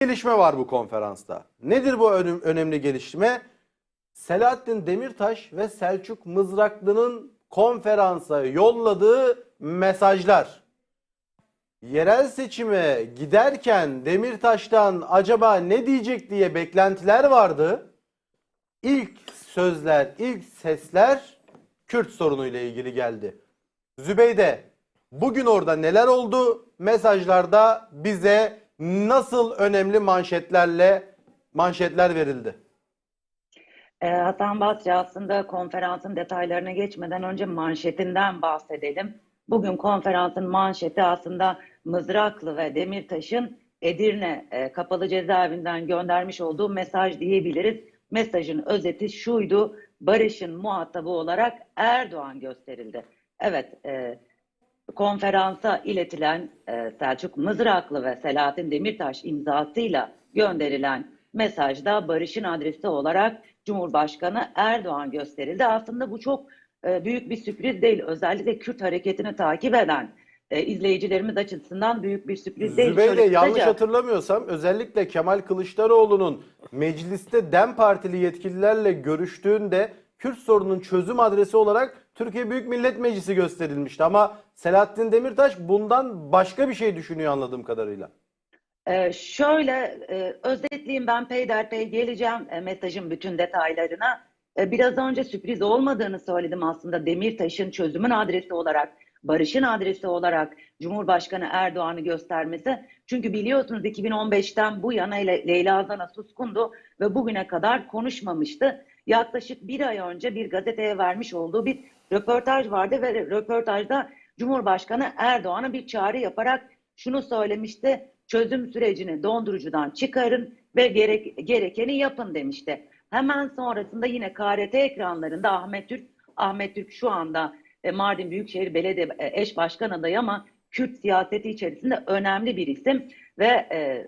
gelişme var bu konferansta. Nedir bu önem- önemli gelişme? Selahattin Demirtaş ve Selçuk Mızraklı'nın konferansa yolladığı mesajlar. Yerel seçime giderken Demirtaş'tan acaba ne diyecek diye beklentiler vardı. İlk sözler, ilk sesler Kürt sorunuyla ilgili geldi. Zübeyde bugün orada neler oldu? Mesajlarda bize nasıl önemli manşetlerle manşetler verildi? Ee, Hasan Basri aslında konferansın detaylarına geçmeden önce manşetinden bahsedelim. Bugün konferansın manşeti aslında Mızraklı ve Demirtaş'ın Edirne e, kapalı cezaevinden göndermiş olduğu mesaj diyebiliriz. Mesajın özeti şuydu, barışın muhatabı olarak Erdoğan gösterildi. Evet, e, konferansa iletilen e, Selçuk Mızraklı ve Selahattin Demirtaş imzasıyla gönderilen mesajda barışın adresi olarak Cumhurbaşkanı Erdoğan gösterildi. Aslında bu çok e, büyük bir sürpriz değil. Özellikle Kürt hareketini takip eden e, izleyicilerimiz açısından büyük bir sürpriz değil. Zübeyde yanlış kısaca- hatırlamıyorsam özellikle Kemal Kılıçdaroğlu'nun mecliste DEM Partili yetkililerle görüştüğünde Kürt sorunun çözüm adresi olarak Türkiye Büyük Millet Meclisi gösterilmişti. Ama Selahattin Demirtaş bundan başka bir şey düşünüyor anladığım kadarıyla. Ee, şöyle e, özetleyeyim ben peyderpey geleceğim e, mesajın bütün detaylarına. E, biraz önce sürpriz olmadığını söyledim aslında Demirtaş'ın çözümün adresi olarak, barışın adresi olarak Cumhurbaşkanı Erdoğan'ı göstermesi. Çünkü biliyorsunuz 2015'ten bu yana Le- Leyla Zana suskundu ve bugüne kadar konuşmamıştı. Yaklaşık bir ay önce bir gazeteye vermiş olduğu bir röportaj vardı ve röportajda Cumhurbaşkanı Erdoğan'a bir çağrı yaparak şunu söylemişti. Çözüm sürecini dondurucudan çıkarın ve gerek, gerekeni yapın demişti. Hemen sonrasında yine KRT ekranlarında Ahmet Türk, Ahmet Türk şu anda e, Mardin Büyükşehir Belediye e, eş başkan adayı ama Kürt siyaseti içerisinde önemli bir isim ve e,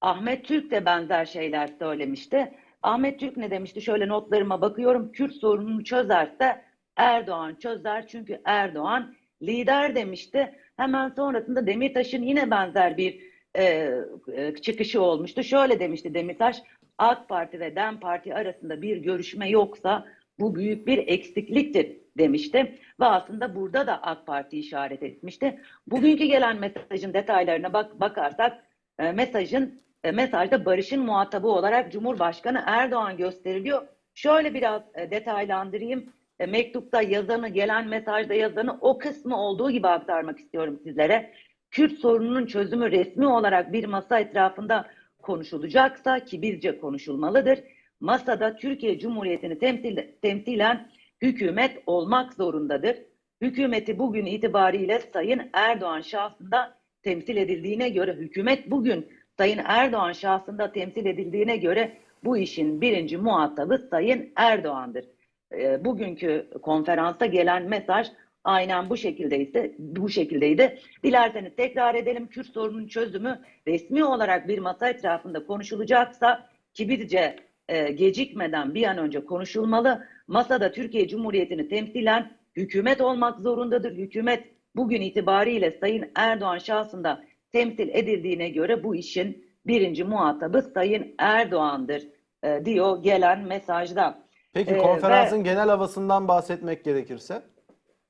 Ahmet Türk de benzer şeyler söylemişti. Ahmet Türk ne demişti? Şöyle notlarıma bakıyorum. Kürt sorununu çözerse Erdoğan çözer çünkü Erdoğan lider demişti. Hemen sonrasında Demirtaş'ın yine benzer bir e, e, çıkışı olmuştu. Şöyle demişti Demirtaş, AK Parti ve DEM Parti arasında bir görüşme yoksa bu büyük bir eksikliktir demişti. Ve aslında burada da AK Parti işaret etmişti. Bugünkü gelen mesajın detaylarına bak bakarsak e, mesajın e, mesajda barışın muhatabı olarak Cumhurbaşkanı Erdoğan gösteriliyor. Şöyle biraz e, detaylandırayım. E, mektupta yazanı, gelen mesajda yazanı o kısmı olduğu gibi aktarmak istiyorum sizlere. Kürt sorununun çözümü resmi olarak bir masa etrafında konuşulacaksa ki bizce konuşulmalıdır. Masada Türkiye Cumhuriyeti'ni temsil, temsilen hükümet olmak zorundadır. Hükümeti bugün itibariyle Sayın Erdoğan şahsında temsil edildiğine göre hükümet bugün Sayın Erdoğan şahsında temsil edildiğine göre bu işin birinci muhatabı Sayın Erdoğan'dır. E, bugünkü konferansa gelen mesaj aynen bu şekildeydi. Bu şekildeydi. Dilerseniz tekrar edelim. Kürt sorunun çözümü resmi olarak bir masa etrafında konuşulacaksa ki bizce e, gecikmeden bir an önce konuşulmalı. Masada Türkiye Cumhuriyeti'ni temsilen hükümet olmak zorundadır. Hükümet bugün itibariyle Sayın Erdoğan şahsında temsil edildiğine göre bu işin birinci muhatabı Sayın Erdoğan'dır e, diyor gelen mesajda. Peki konferansın genel havasından bahsetmek gerekirse?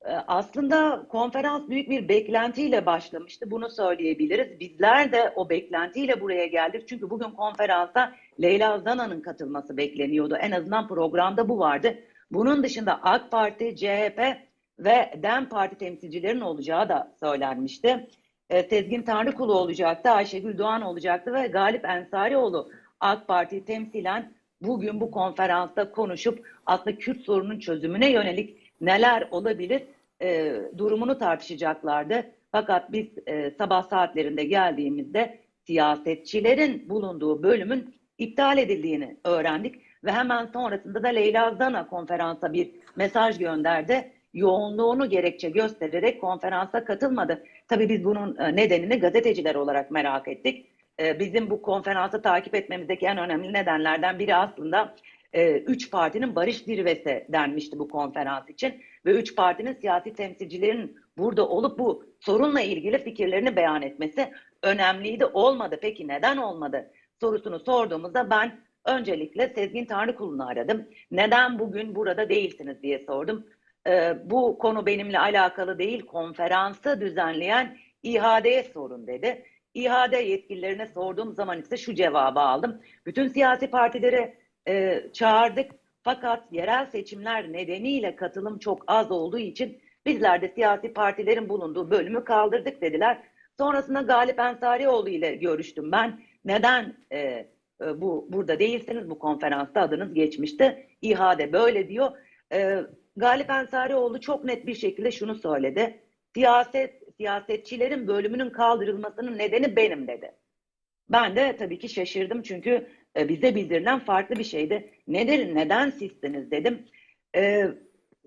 Ee, Aslında konferans büyük bir beklentiyle başlamıştı. Bunu söyleyebiliriz. Bizler de o beklentiyle buraya geldik. Çünkü bugün konferansa Leyla Zana'nın katılması bekleniyordu. En azından programda bu vardı. Bunun dışında AK Parti, CHP ve DEM Parti temsilcilerinin olacağı da söylenmişti. Ee, Sezgin Tanrıkulu olacaktı, Ayşegül Doğan olacaktı ve Galip Ensarioğlu AK Parti'yi temsilen bugün bu konferansta konuşup aslında Kürt sorunun çözümüne yönelik neler olabilir e, durumunu tartışacaklardı. Fakat biz e, sabah saatlerinde geldiğimizde siyasetçilerin bulunduğu bölümün iptal edildiğini öğrendik ve hemen sonrasında da Leyla Zana konferansa bir mesaj gönderdi. Yoğunluğunu gerekçe göstererek konferansa katılmadı. Tabii biz bunun e, nedenini gazeteciler olarak merak ettik. E, bizim bu konferansı takip etmemizdeki en önemli nedenlerden biri aslında e, üç partinin barış zirvesi denmişti bu konferans için ve üç partinin siyasi temsilcilerinin burada olup bu sorunla ilgili fikirlerini beyan etmesi önemliydi olmadı. Peki neden olmadı sorusunu sorduğumuzda ben öncelikle Sezgin Tanrıkulu'nu aradım. Neden bugün burada değilsiniz diye sordum. Ee, bu konu benimle alakalı değil konferansı düzenleyen İHA'ye sorun dedi. İHAD yetkililerine sorduğum zaman ise şu cevabı aldım. Bütün siyasi partileri e, çağırdık fakat yerel seçimler nedeniyle katılım çok az olduğu için bizler de siyasi partilerin bulunduğu bölümü kaldırdık dediler. Sonrasında Galip Ensarioğlu ile görüştüm ben. Neden e, e, bu burada değilsiniz? Bu konferansta adınız geçmişti. İHAD böyle diyor. E, Galip Ensarioğlu çok net bir şekilde şunu söyledi. Siyaset siyasetçilerin bölümünün kaldırılmasının nedeni benim dedi. Ben de tabii ki şaşırdım çünkü e, bize bildirilen farklı bir şeydi. Nedir, neden sizsiniz dedim. E,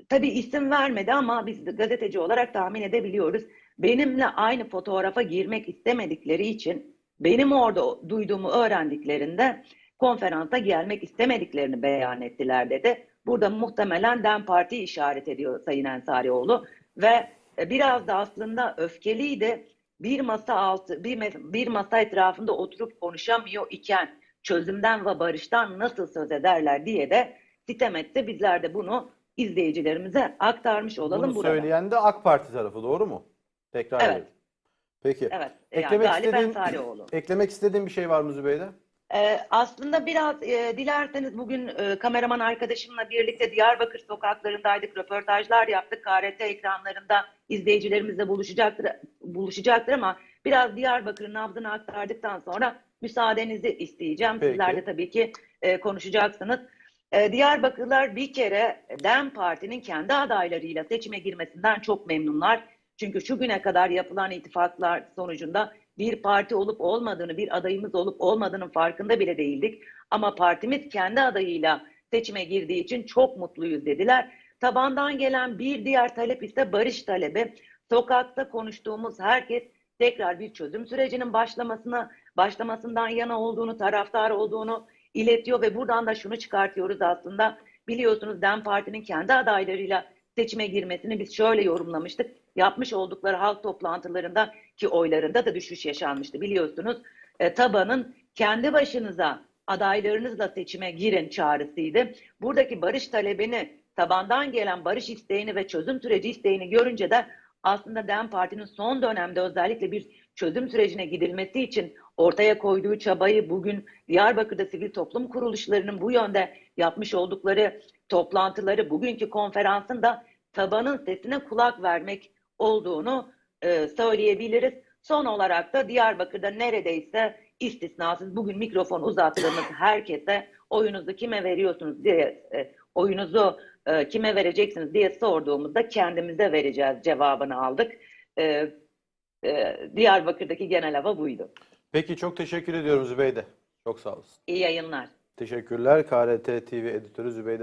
tabii isim vermedi ama biz gazeteci olarak tahmin edebiliyoruz. Benimle aynı fotoğrafa girmek istemedikleri için benim orada duyduğumu öğrendiklerinde konferansa gelmek istemediklerini beyan ettiler dedi. Burada muhtemelen DEM Parti işaret ediyor Sayın Ensarioğlu ve e, biraz da aslında öfkeliydi. Bir masa altı, bir, bir masa etrafında oturup konuşamıyor iken çözümden ve barıştan nasıl söz ederler diye de sitem etti. Bizler de bunu izleyicilerimize aktarmış olalım Bunu burada. söyleyen de AK Parti tarafı doğru mu? Tekrar Evet. edelim. Peki. Evet. Yani Eklemek istediğin, eklemek istediğin bir şey var mı Zübeyde? Ee, aslında biraz e, dilerseniz bugün e, kameraman arkadaşımla birlikte Diyarbakır sokaklarındaydık, röportajlar yaptık. KRT ekranlarında izleyicilerimizle buluşacaktır, buluşacaktır ama biraz Diyarbakır'ın nabzını aktardıktan sonra müsaadenizi isteyeceğim. Peki. Sizler de tabii ki e, konuşacaksınız. E, Diyarbakırlılar bir kere DEM Parti'nin kendi adaylarıyla seçime girmesinden çok memnunlar. Çünkü şu güne kadar yapılan ittifaklar sonucunda bir parti olup olmadığını, bir adayımız olup olmadığının farkında bile değildik. Ama partimiz kendi adayıyla seçime girdiği için çok mutluyuz dediler. Tabandan gelen bir diğer talep ise barış talebi. Sokakta konuştuğumuz herkes tekrar bir çözüm sürecinin başlamasına, başlamasından yana olduğunu, taraftar olduğunu iletiyor ve buradan da şunu çıkartıyoruz aslında. Biliyorsunuz DEM Parti'nin kendi adaylarıyla seçime girmesini biz şöyle yorumlamıştık. Yapmış oldukları halk toplantılarında ki oylarında da düşüş yaşanmıştı biliyorsunuz. E, tabanın kendi başınıza adaylarınızla seçime girin çağrısıydı. Buradaki barış talebini, tabandan gelen barış isteğini ve çözüm süreci isteğini görünce de aslında DEM Parti'nin son dönemde özellikle bir çözüm sürecine gidilmesi için ortaya koyduğu çabayı bugün Diyarbakır'da sivil toplum kuruluşlarının bu yönde yapmış oldukları toplantıları, bugünkü konferansın da tabanın sesine kulak vermek olduğunu e, söyleyebiliriz. Son olarak da Diyarbakır'da neredeyse istisnasız bugün mikrofon uzattığımız herkese oyunuzu kime veriyorsunuz diye e, oyunuzu e, kime vereceksiniz diye sorduğumuzda kendimize vereceğiz cevabını aldık. E, e, Diyarbakır'daki genel hava buydu. Peki çok teşekkür ediyorum Zübeyde. Çok sağ olasın. İyi yayınlar. Teşekkürler. KRT TV editörü Zübeyde